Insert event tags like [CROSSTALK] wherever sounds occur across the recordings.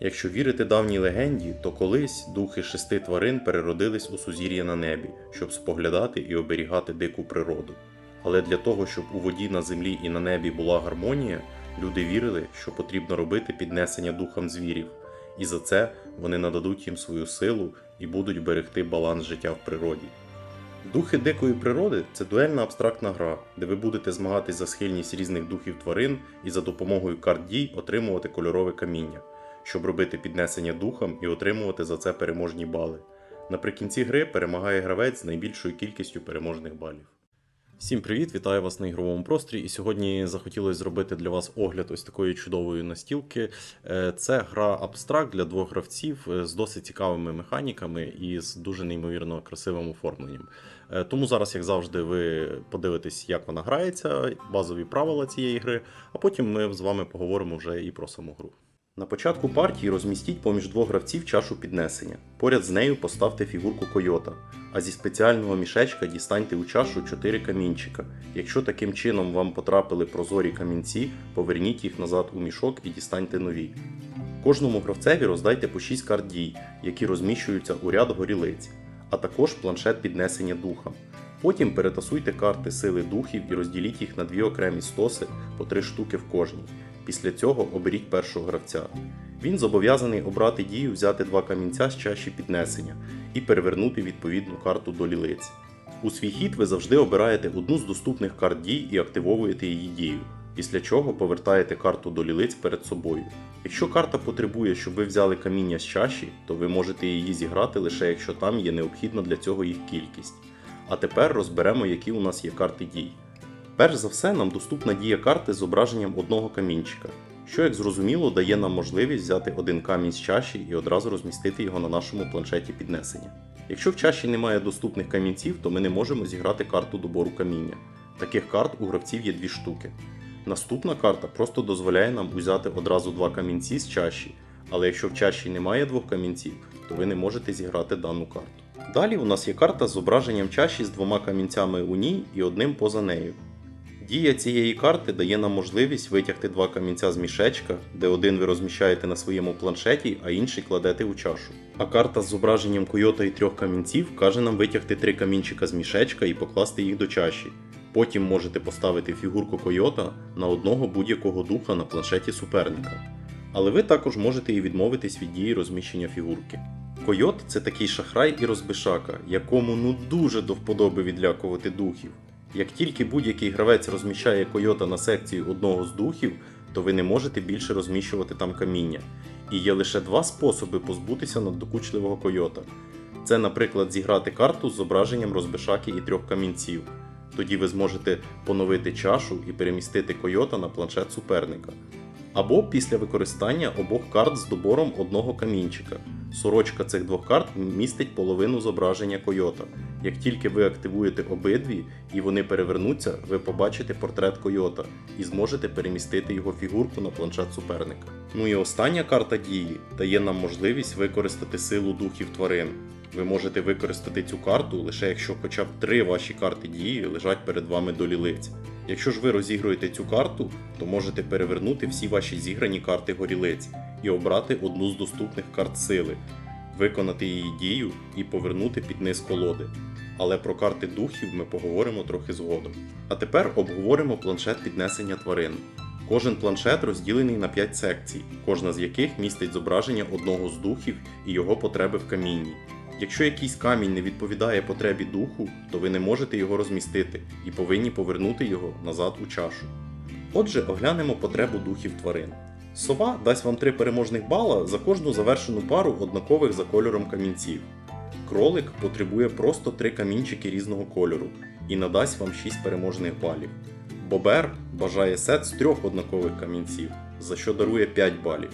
Якщо вірити давній легенді, то колись духи шести тварин переродились у сузір'я на небі, щоб споглядати і оберігати дику природу. Але для того, щоб у воді на землі і на небі була гармонія, люди вірили, що потрібно робити піднесення духам звірів, і за це вони нададуть їм свою силу і будуть берегти баланс життя в природі. Духи дикої природи це дуельна абстрактна гра, де ви будете змагатись за схильність різних духів тварин і за допомогою карт дій отримувати кольорове каміння, щоб робити піднесення духам і отримувати за це переможні бали. Наприкінці гри перемагає гравець з найбільшою кількістю переможних балів. Всім привіт, вітаю вас на ігровому просторі. І сьогодні захотілося зробити для вас огляд ось такої чудової настілки. Е, Це гра абстракт для двох гравців е, з досить цікавими механіками і з дуже неймовірно красивим оформленням. Е, Тому зараз, як завжди, ви подивитесь, як вона грається, базові правила цієї гри, а потім ми з вами поговоримо вже і про саму гру. На початку партії розмістіть поміж двох гравців чашу піднесення. Поряд з нею поставте фігурку койота, а зі спеціального мішечка дістаньте у чашу 4 камінчика. Якщо таким чином вам потрапили прозорі камінці, поверніть їх назад у мішок і дістаньте нові. Кожному гравцеві роздайте по 6 карт дій, які розміщуються у ряд горілиць, а також планшет піднесення духа. Потім перетасуйте карти сили духів і розділіть їх на дві окремі стоси по 3 штуки в кожній. Після цього оберіть першого гравця. Він зобов'язаний обрати дію взяти два камінця з чаші піднесення і перевернути відповідну карту до лілиць. У свій хід ви завжди обираєте одну з доступних карт дій і активовуєте її дію, після чого повертаєте карту до лілиць перед собою. Якщо карта потребує, щоб ви взяли каміння з чаші, то ви можете її зіграти лише якщо там є необхідна для цього їх кількість. А тепер розберемо, які у нас є карти дій. Перш за все, нам доступна дія карти з зображенням одного камінчика, що, як зрозуміло, дає нам можливість взяти один камінь з чаші і одразу розмістити його на нашому планшеті піднесення. Якщо в чаші немає доступних камінців, то ми не можемо зіграти карту добору каміння. Таких карт у гравців є дві штуки. Наступна карта просто дозволяє нам узяти одразу два камінці з чаші, але якщо в чаші немає двох камінців, то ви не можете зіграти дану карту. Далі у нас є карта з зображенням чаші з двома камінцями у ній і одним поза нею. Дія цієї карти дає нам можливість витягти два камінця з мішечка, де один ви розміщаєте на своєму планшеті, а інший кладете у чашу. А карта з зображенням койота і трьох камінців каже нам витягти три камінчика з мішечка і покласти їх до чаші. Потім можете поставити фігурку койота на одного будь-якого духа на планшеті суперника. Але ви також можете і відмовитись від дії розміщення фігурки. Койот це такий шахрай і розбишака, якому ну дуже до вподоби відлякувати духів. Як тільки будь-який гравець розміщає койота на секції одного з духів, то ви не можете більше розміщувати там каміння. І є лише два способи позбутися наддокучливого койота. Це, наприклад, зіграти карту з зображенням розбишаки і трьох камінців. Тоді ви зможете поновити чашу і перемістити койота на планшет суперника. Або після використання обох карт з добором одного камінчика. Сорочка цих двох карт містить половину зображення койота. Як тільки ви активуєте обидві і вони перевернуться, ви побачите портрет койота і зможете перемістити його фігурку на планшет суперника. Ну і остання карта дії дає нам можливість використати силу духів тварин. Ви можете використати цю карту лише якщо хоча б три ваші карти дії лежать перед вами до лілиць. Якщо ж ви розігруєте цю карту, то можете перевернути всі ваші зіграні карти горілиць і обрати одну з доступних карт сили, виконати її дію і повернути під низ колоди. Але про карти духів ми поговоримо трохи згодом. А тепер обговоримо планшет піднесення тварин. Кожен планшет розділений на 5 секцій, кожна з яких містить зображення одного з духів і його потреби в камінні. Якщо якийсь камінь не відповідає потребі духу, то ви не можете його розмістити і повинні повернути його назад у чашу. Отже, оглянемо потребу духів тварин. Сова дасть вам 3 переможних бала за кожну завершену пару однакових за кольором камінців. Кролик потребує просто 3 камінчики різного кольору і надасть вам 6 переможних балів. Бобер бажає сет з трьох однакових камінців, за що дарує 5 балів,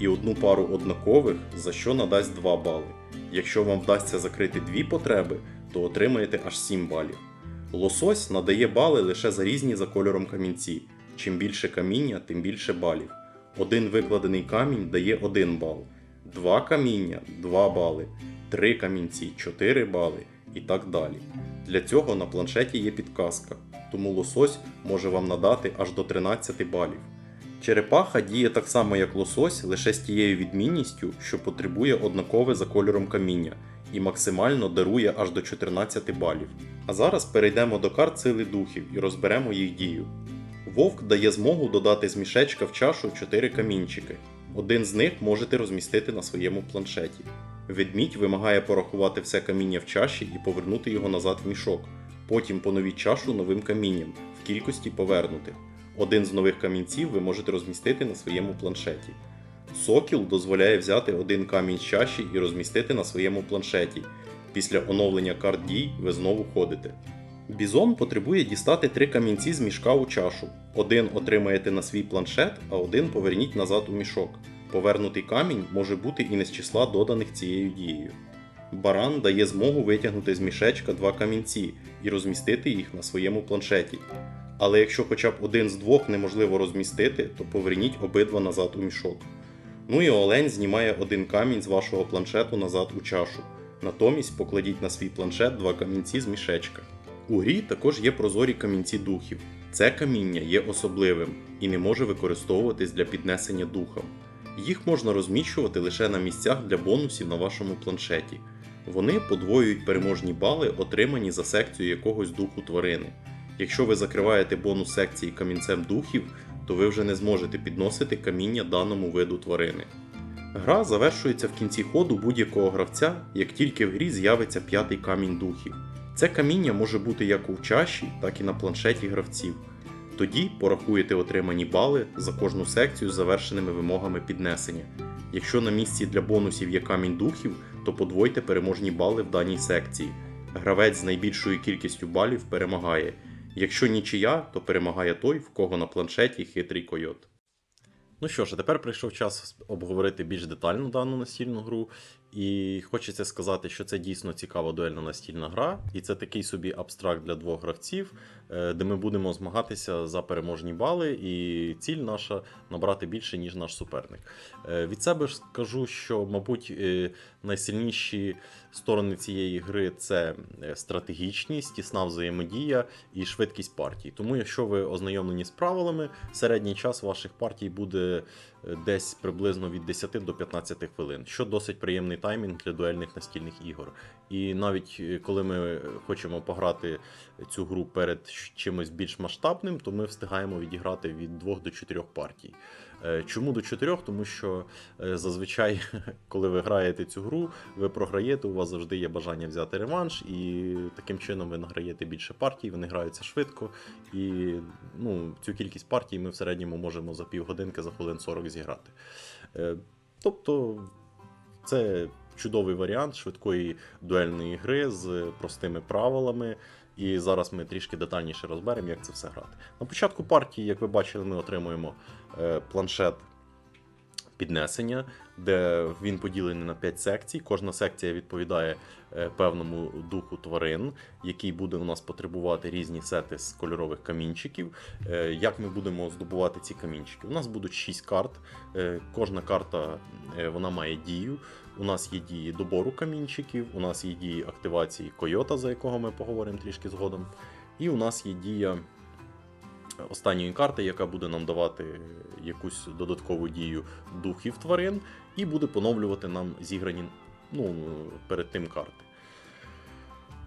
і одну пару однакових, за що надасть 2 бали. Якщо вам вдасться закрити дві потреби, то отримаєте аж 7 балів. Лосось надає бали лише за різні за кольором камінці. Чим більше каміння, тим більше балів. Один викладений камінь дає 1 бал, два каміння 2 бали, три камінці 4 бали і так далі. Для цього на планшеті є підказка, тому лосось може вам надати аж до 13 балів. Черепаха діє так само, як лосось, лише з тією відмінністю, що потребує однакове за кольором каміння і максимально дарує аж до 14 балів. А зараз перейдемо до карт сили духів і розберемо їх дію. Вовк дає змогу додати з мішечка в чашу 4 камінчики. Один з них можете розмістити на своєму планшеті. Ведмідь вимагає порахувати все каміння в чаші і повернути його назад в мішок. Потім поновіть чашу новим камінням в кількості повернутих. Один з нових камінців ви можете розмістити на своєму планшеті. Сокіл дозволяє взяти один камінь з чаші і розмістити на своєму планшеті. Після оновлення карт дій ви знову ходите. Бізон потребує дістати три камінці з мішка у чашу. Один отримаєте на свій планшет, а один поверніть назад у мішок. Повернутий камінь може бути і не з числа доданих цією дією. Баран дає змогу витягнути з мішечка два камінці і розмістити їх на своєму планшеті. Але якщо хоча б один з двох неможливо розмістити, то поверніть обидва назад у мішок. Ну і олень знімає один камінь з вашого планшету назад у чашу. Натомість покладіть на свій планшет два камінці з мішечка. У грі також є прозорі камінці духів. Це каміння є особливим і не може використовуватись для піднесення духам. Їх можна розміщувати лише на місцях для бонусів на вашому планшеті. Вони подвоюють переможні бали, отримані за секцію якогось духу тварини. Якщо ви закриваєте бонус секції камінцем духів, то ви вже не зможете підносити каміння даному виду тварини. Гра завершується в кінці ходу будь-якого гравця, як тільки в грі з'явиться п'ятий камінь духів. Це каміння може бути як у чаші, так і на планшеті гравців. Тоді порахуєте отримані бали за кожну секцію з завершеними вимогами піднесення. Якщо на місці для бонусів є камінь духів, то подвойте переможні бали в даній секції. Гравець з найбільшою кількістю балів перемагає. Якщо нічия, то перемагає той, в кого на планшеті хитрий койот. Ну що ж, тепер прийшов час обговорити більш детально дану настільну гру. І хочеться сказати, що це дійсно цікава дуельна настільна гра, і це такий собі абстракт для двох гравців, де ми будемо змагатися за переможні бали, і ціль наша набрати більше, ніж наш суперник. Е, Від себе ж скажу, що, мабуть, е, найсильніші сторони цієї гри це е, стратегічність, тісна взаємодія і швидкість партій. Тому, якщо ви ознайомлені з правилами, середній час ваших партій буде е, десь приблизно від 10 до 15 хвилин, що досить приємний таймінг для дуельних настільних ігор. І навіть е, коли ми хочемо пограти цю гру перед чимось більш масштабним, то ми встигаємо відіграти від 2 до 4 партій. Е, Чому до 4? Тому що е, зазвичай, [LAUGHS] коли ви граєте цю гру, ви програєте, у вас завжди є бажання взяти реванш, і таким чином ви награєте більше партій, вони граються швидко. І ну, цю кількість партій ми в середньому можемо за півгодинки, за хвилин 40 зіграти. Е, Тобто, це чудовий варіант швидкої дуельної гри з простими правилами. І зараз ми трішки детальніше розберемо, як це все грати. На початку партії, як ви бачили, ми отримуємо е, планшет піднесення, де він поділений на 5 секцій. Кожна секція відповідає е, певному духу тварин, який буде у нас потребувати різні сети з кольорових камінчиків. Е, Як ми будемо здобувати ці камінчики? У нас будуть 6 карт. Кожна карта вона має дію. У нас є дії добору камінчиків, у нас є дії активації койота, за якого ми поговоримо трішки згодом. І у нас є дія останньої карти, яка буде нам давати якусь додаткову дію духів тварин, і буде поновлювати нам зіграні ну, перед тим карти.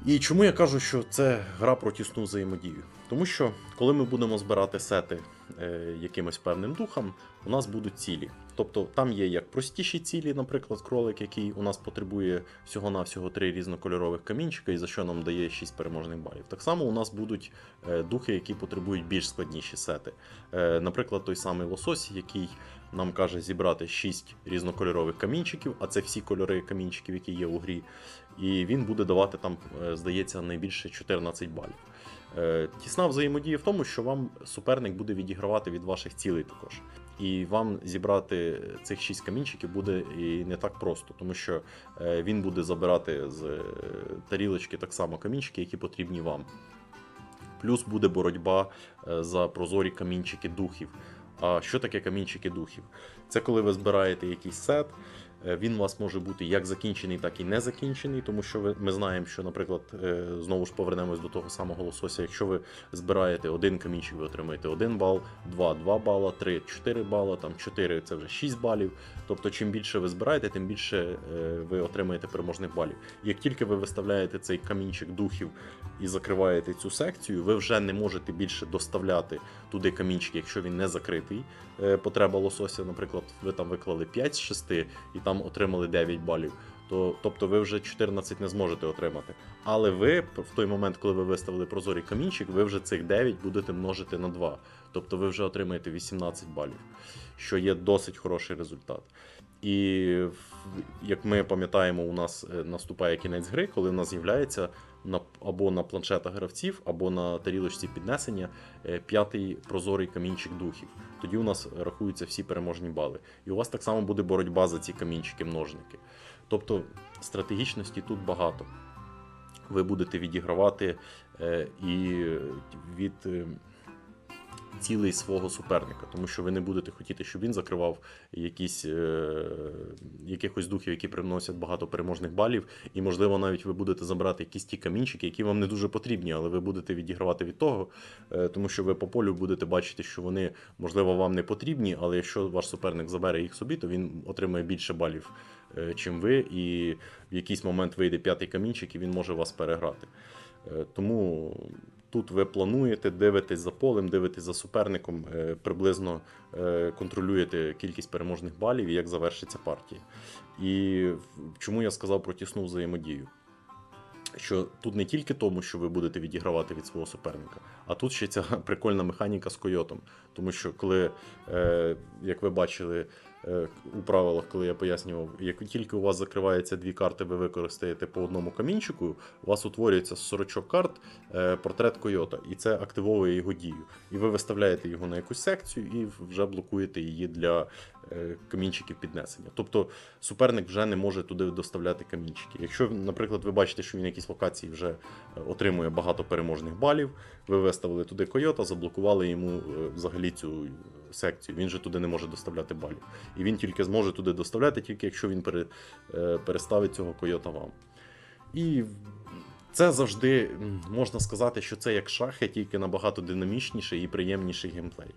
І чому я кажу, що це гра про тісну взаємодію? Тому що коли ми будемо збирати сети е, якимось певним духам, у нас будуть цілі. Тобто там є як простіші цілі, наприклад, кролик, який у нас потребує всього-навсього три різнокольорових камінчика, і за що нам дає 6 переможних балів. Так само у нас будуть е, духи, які потребують більш складніші сети. Е, Наприклад, той самий лосось, який нам каже зібрати 6 різнокольорових камінчиків, а це всі кольори камінчиків, які є у грі. І він буде давати там, е, здається, найбільше 14 балів. Е, Тісна взаємодія в тому, що вам суперник буде відігравати від ваших цілей також. І вам зібрати цих 6 камінчиків буде і не так просто, тому що е, він буде забирати з тарілочки так само камінчики, які потрібні вам. Плюс буде боротьба за прозорі камінчики духів. А що таке камінчики духів? Це коли ви збираєте якийсь сет, Він у вас може бути як закінчений, так і не закінчений, тому що ми знаємо, що, наприклад, е, знову ж повернемось до того самого лосося. Якщо ви збираєте один камінчик, ви отримаєте 1 бал, 2 2 бала, 3 4 бала, там 4 це вже 6 балів. Тобто, чим більше ви збираєте, тим більше е, ви отримаєте переможних балів. Як тільки ви виставляєте цей камінчик духів і закриваєте цю секцію, ви вже не можете більше доставляти туди камінчики, якщо він не закритий. Е, Потреба лосося, наприклад, ви там виклали 5 з 6 і там отримали 9 балів. То, тобто ви вже 14 не зможете отримати. Але ви в той момент, коли ви виставили прозорий камінчик, ви вже цих 9 будете множити на 2. Тобто ви вже отримаєте 18 балів, що є досить хороший результат. І як ми пам'ятаємо, у нас е, наступає кінець гри, коли у нас з'являється на або на планшетах гравців, або на тарілочці піднесення е, п'ятий прозорий камінчик духів. Тоді у нас рахуються всі переможні бали. І у вас так само буде боротьба за ці камінчики-множники. Тобто стратегічності тут багато. Ви будете відігравати е, і від е, цілей свого суперника, тому що ви не будете хотіти, щоб він закривав якісь, е, якихось духів, які приносять багато переможних балів, і, можливо, навіть ви будете забирати якісь ті камінчики, які вам не дуже потрібні, але ви будете відігравати від того, е, тому що ви по полю будете бачити, що вони, можливо, вам не потрібні, але якщо ваш суперник забере їх собі, то він отримає більше балів, е, чим ви, і в якийсь момент вийде п'ятий камінчик, і він може вас переграти. Е, Тому тут ви плануєте, дивитесь за полем, дивитесь за суперником, е, приблизно е, контролюєте кількість переможних балів і як завершиться партія. І чому я сказав про тісну взаємодію? Що тут не тільки тому, що ви будете відігравати від свого суперника, а тут ще ця [LAUGHS] прикольна механіка з койотом. Тому що, коли, е, як ви бачили е, у правилах, коли я пояснював, як тільки у вас закриваються дві карти, ви використаєте по одному камінчику, у вас утворюється з 40 карт е, портрет койота, і це активовує його дію. І ви виставляєте його на якусь секцію і вже блокуєте її для е, камінчиків піднесення. Тобто суперник вже не може туди доставляти камінчики. Якщо, наприклад, ви бачите, що він в якійсь локації вже е, отримує багато переможних балів, ви виставили туди койота, заблокували йому е, взагалі цю секцію. Він же туди не може доставляти балів. І він тільки зможе туди доставляти, тільки якщо він пере, е, переставить цього койота вам. І це завжди можна сказати, що це як шахи, тільки набагато динамічніший і приємніший геймплей.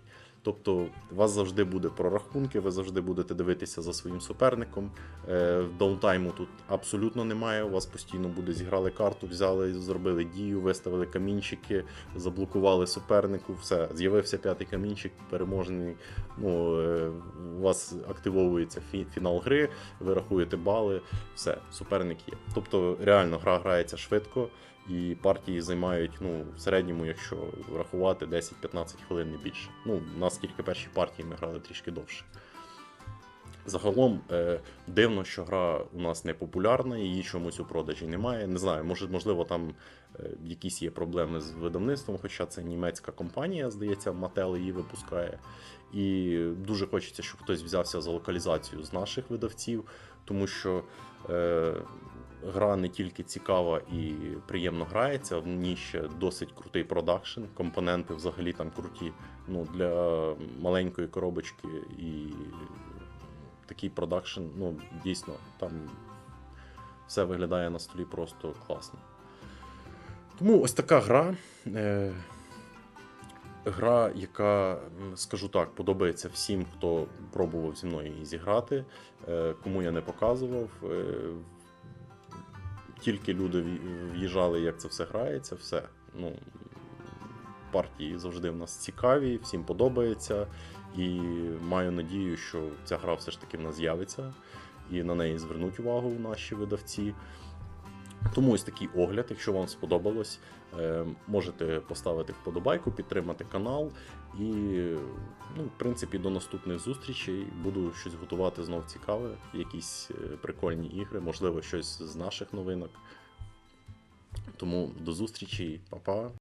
Тобто, у вас завжди буде прорахунки, ви завжди будете дивитися за своїм суперником. Е, Даунтайму тут абсолютно немає. У вас постійно буде зіграли карту, взяли, зробили дію, виставили камінчики, заблокували супернику. Все, з'явився п'ятий камінчик, переможний. Ну, е, у вас активовується фінал гри, ви рахуєте бали, все, суперник є. Тобто, реально гра грається швидко. І партії займають ну, в середньому, якщо рахувати 10-15 хвилин не більше. Ну, у нас тільки перші партії ми грали трішки довше. Загалом е, дивно, що гра у нас не популярна, її чомусь у продажі немає. Не знаю, може, можливо, там е, якісь є проблеми з видавництвом, хоча це німецька компанія, здається, Mattel її випускає. І дуже хочеться, щоб хтось взявся за локалізацію з наших видавців, тому що е, гра не тільки цікава і приємно грається, в ній ще досить крутий продакшн, компоненти взагалі там круті. Ну, для маленької коробочки і такий продакшн, ну, дійсно, там все виглядає на столі просто класно. Тому ось така гра. Е, гра, яка, скажу так, подобається всім, хто пробував зі мною її зіграти. Е, кому я не показував. Е, тільки люди в'їжджали, як це все грається, все. Ну, партії завжди в нас цікаві, всім подобається. І маю надію, що ця гра все ж таки в нас з'явиться, і на неї звернуть увагу наші видавці. Тому ось такий огляд, якщо вам сподобалось, е, можете поставити вподобайку, підтримати канал. І, ну, в принципі, до наступних зустрічей буду щось готувати знов цікаве, якісь е, прикольні ігри, можливо, щось з наших новинок. Тому до зустрічі, па-па.